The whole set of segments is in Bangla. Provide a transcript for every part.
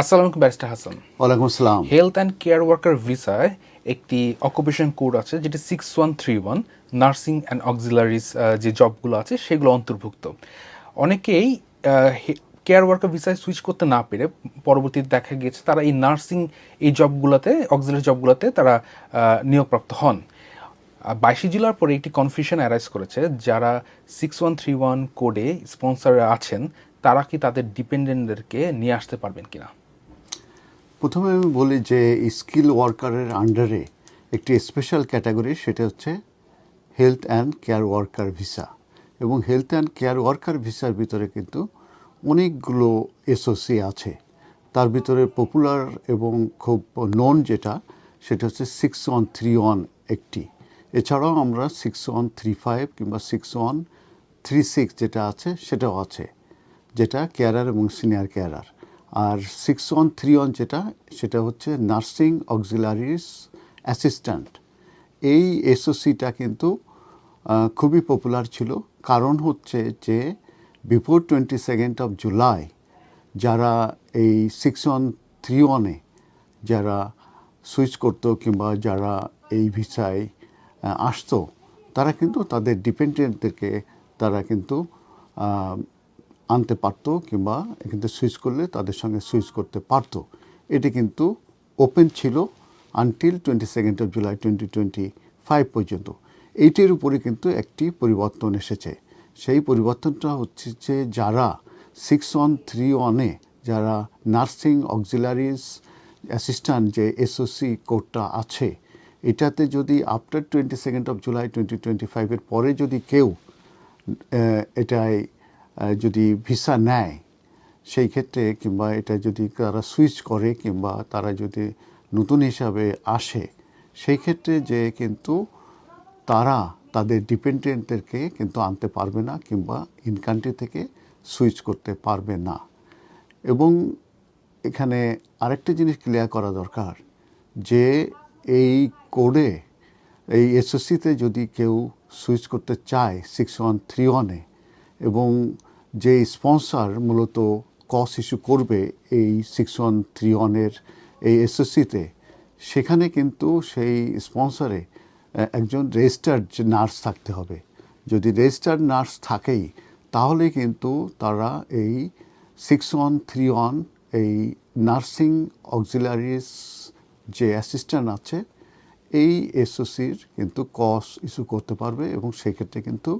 আসসালামু আলাইকুম ব্যারিস্টার হাসান। ওয়ালাইকুম আসসালাম। হেলথ অ্যান্ড কেয়ার ওয়ার্কার ভিসায় একটি অকুপেশন কোড আছে যেটি six one three one nursing and auxiliaries যে জবগুলো আছে সেগুলো অন্তর্ভুক্ত। অনেকেই কেয়ার ওয়ার্কার ভিসায় সুইচ করতে না পেরে পরবর্তীতে দেখা গিয়েছে তারা এই নার্সিং এই জবগুলোতে অক্সিলারি জবগুলোতে তারা নিয়োগপ্রাপ্ত হন। বাইশে জেলার পরে একটি কনফিউশন অ্যারাইজ করেছে যারা সিক্স ওয়ান থ্রি ওয়ান কোডে স্পন্সর আছেন তারা কি তাদের ডিপেন্ডেন্টদেরকে নিয়ে আসতে পারবেন কিনা? প্রথমে আমি বলি যে স্কিল ওয়ার্কারের আন্ডারে একটি স্পেশাল ক্যাটাগরি সেটা হচ্ছে health and care worker visa এবং হেলথ অ্যান্ড কেয়ার ওয়ার্কার ভিসার ভিতরে কিন্তু অনেকগুলো এসওসি আছে। তার ভিতরে পপুলার এবং খুব নন যেটা, সেটা হচ্ছে সিক্স ওয়ান থ্রি ওয়ান একটি। এছাড়াও আমরা সিক্স ওয়ান থ্রি ফাইভ কিংবা সিক্স ওয়ান থ্রি সিক্স যেটা আছে, সেটাও আছে, যেটা কেয়ারার এবং সিনিয়র কেয়ারার আর সিক্স ওয়ান থ্রি ওয়ান যেটা, সেটা হচ্ছে নার্সিং অক্সিলারিস অ্যাসিস্ট্যান্ট এই এসওসিটা কিন্তু খুবই পপুলার ছিল। কারণ হচ্ছে যে before twenty second of July যারা এই সিক্স ওয়ান থ্রি ওয়ানে যারা সুইচ করতো কিংবা যারা এই ভিসায় আসতো, তারা কিন্তু তাদের ডিপেন্ডেন্টদেরকে তারা কিন্তু আনতে পারতো কিংবা কিন্তু সুইচ করলে তাদের সঙ্গে সুইচ করতে পারতো। এটি কিন্তু ওপেন ছিল until twenty second of July twenty twenty five পর্যন্ত। এইটির উপরে কিন্তু একটি পরিবর্তন এসেছে। সেই পরিবর্তনটা হচ্ছে যে যারা সিক্স ওয়ান থ্রি ওয়ানে যারা নার্সিং অক্সিলারিজ অ্যাসিস্ট্যান্ট যে এসওসি কোডটা আছে এটাতে যদি after twenty second of July twenty twenty ফাইভের পরে যদি কেউ আহ, যদি ভিসা নেয়, সেই ক্ষেত্রে কিংবা এটা যদি তারা সুইচ করে কিংবা তারা যদি নতুন হিসাবে আসে, সেই ক্ষেত্রে যে কিন্তু তারা তাদের ডিপেন্ডেন্টদেরকে কিন্তু আনতে পারবে না কিংবা ইন কান্ট্রি থেকে সুইচ করতে পারবে না। এবং এখানে আরেকটা জিনিস ক্লিয়ার করা দরকার, যে এই কোডে এই এসএসসিতে যদি কেউ সুইচ করতে চায় সিক্স ওয়ান থ্রি ওয়ানে এবং যে স্পন্সর মূলত কস ইস্যু করবে এই সিক্স ওয়ান থ্রি ওয়ানের এই এসওসিতে সেখানে কিন্তু সেই স্পন্সরে একজন রেজিস্টার্ড নার্স থাকতে হবে। যদি রেজিস্টার্ড নার্স থাকেই, তাহলে কিন্তু তারা এই সিক্স ওয়ান থ্রি ওয়ান এই নার্সিং অক্সিলারিস যে অ্যাসিস্ট্যান্ট আছে, এই এসওসির কিন্তু কস ইস্যু করতে পারবে এবং সেক্ষেত্রে কিন্তু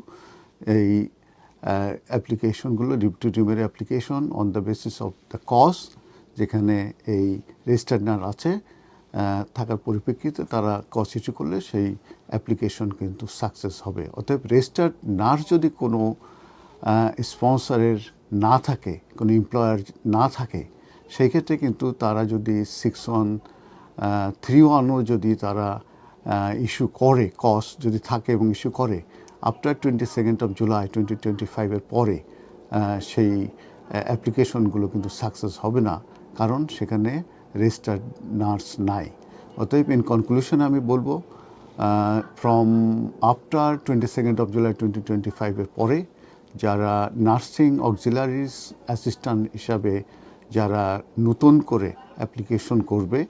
এই অ্যাপ্লিকেশনগুলো ডিপটি টিমের application on the basis of the COS যেখানে এই রেজিস্টার্ড নার আছে থাকার পরিপ্রেক্ষিতে তারা কস ইস্যু করলে সেই অ্যাপ্লিকেশন কিন্তু সাকসেস হবে। অতএব রেজিস্টার্ড নার্স যদি কোনো স্পন্সরের না থাকে, কোনো এমপ্লয়ার না থাকে, সেই ক্ষেত্রে কিন্তু তারা যদি সিক্স ওয়ান থ্রি ওয়ানও যদি তারা ইস্যু করে কস যদি থাকে এবং ইস্যু করে after twenty second of July twenty twenty ফাইভের পরে সেই অ্যাপ্লিকেশনগুলো কিন্তু সাকসেস হবে না। কারণ সেখানে রেজিস্টার্ড নার্স নাই। অতএব ইন কনক্লুশন আমি বলব from after twenty second of July twenty twenty ফাইভের পরে, যারা নার্সিং অক্সিলারিজ অ্যাসিস্ট্যান্ট হিসাবে যারা নতুন করে অ্যাপ্লিকেশন করবে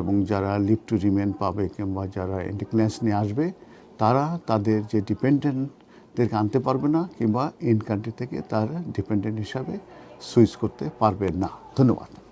এবং যারা লিভ টু রিমেন পাবে কিংবা যারা ইন্ডিক্লেন্স নিয়ে আসবে তারা তাদের যে ডিপেন্ডেন্টদেরকে আনতে পারবে না কিংবা ইন কান্ট্রি থেকে তারা ডিপেন্ডেন্ট হিসাবে সুইচ করতে পারবে না। ধন্যবাদ।